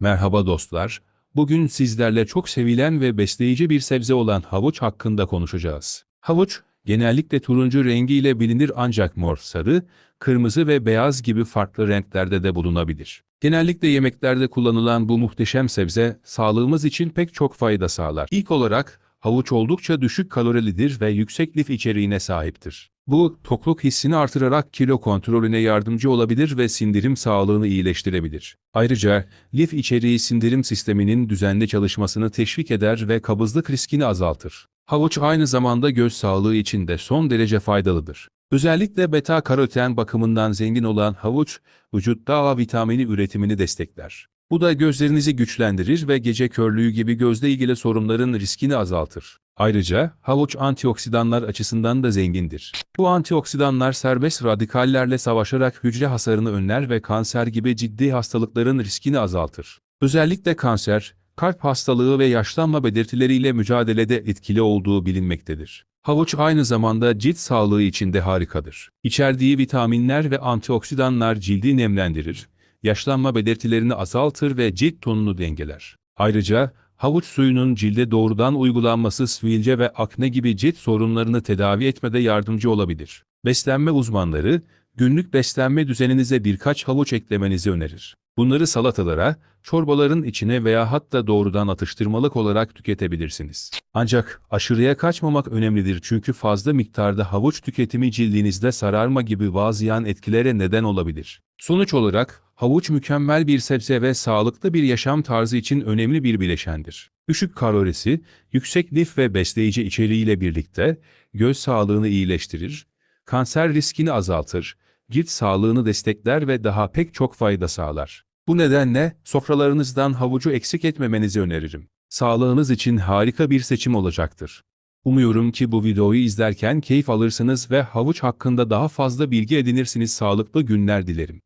Merhaba dostlar. Bugün sizlerle çok sevilen ve besleyici bir sebze olan havuç hakkında konuşacağız. Havuç, genellikle turuncu rengiyle bilinir ancak mor, sarı, kırmızı ve beyaz gibi farklı renklerde de bulunabilir. Genellikle yemeklerde kullanılan bu muhteşem sebze, sağlığımız için pek çok fayda sağlar. İlk olarak, havuç oldukça düşük kalorilidir ve yüksek lif içeriğine sahiptir. Bu, tokluk hissini artırarak kilo kontrolüne yardımcı olabilir ve sindirim sağlığını iyileştirebilir. Ayrıca, lif içeriği sindirim sisteminin düzenli çalışmasını teşvik eder ve kabızlık riskini azaltır. Havuç aynı zamanda göz sağlığı için de son derece faydalıdır. Özellikle beta karoten bakımından zengin olan havuç, vücutta A vitamini üretimini destekler. Bu da gözlerinizi güçlendirir ve gece körlüğü gibi gözle ilgili sorunların riskini azaltır. Ayrıca havuç antioksidanlar açısından da zengindir. Bu antioksidanlar serbest radikallerle savaşarak hücre hasarını önler ve kanser gibi ciddi hastalıkların riskini azaltır. Özellikle kanser, kalp hastalığı ve yaşlanma belirtileriyle mücadelede etkili olduğu bilinmektedir. Havuç aynı zamanda cilt sağlığı için de harikadır. İçerdiği vitaminler ve antioksidanlar cildi nemlendirir, yaşlanma belirtilerini azaltır ve cilt tonunu dengeler. Ayrıca havuç suyunun cilde doğrudan uygulanması sivilce ve akne gibi cilt sorunlarını tedavi etmede yardımcı olabilir. Beslenme uzmanları, günlük beslenme düzeninize birkaç havuç eklemenizi önerir. Bunları salatalara, çorbaların içine veya hatta doğrudan atıştırmalık olarak tüketebilirsiniz. Ancak aşırıya kaçmamak önemlidir çünkü fazla miktarda havuç tüketimi cildinizde sararma gibi bazı yan etkilere neden olabilir. Sonuç olarak, havuç mükemmel bir sebze ve sağlıklı bir yaşam tarzı için önemli bir bileşendir. Düşük kalorisi, yüksek lif ve besleyici içeriğiyle birlikte göz sağlığını iyileştirir, kanser riskini azaltır, cilt sağlığını destekler ve daha pek çok fayda sağlar. Bu nedenle sofralarınızdan havucu eksik etmemenizi öneririm. Sağlığınız için harika bir seçim olacaktır. Umuyorum ki bu videoyu izlerken keyif alırsınız ve havuç hakkında daha fazla bilgi edinirsiniz. Sağlıklı günler dilerim.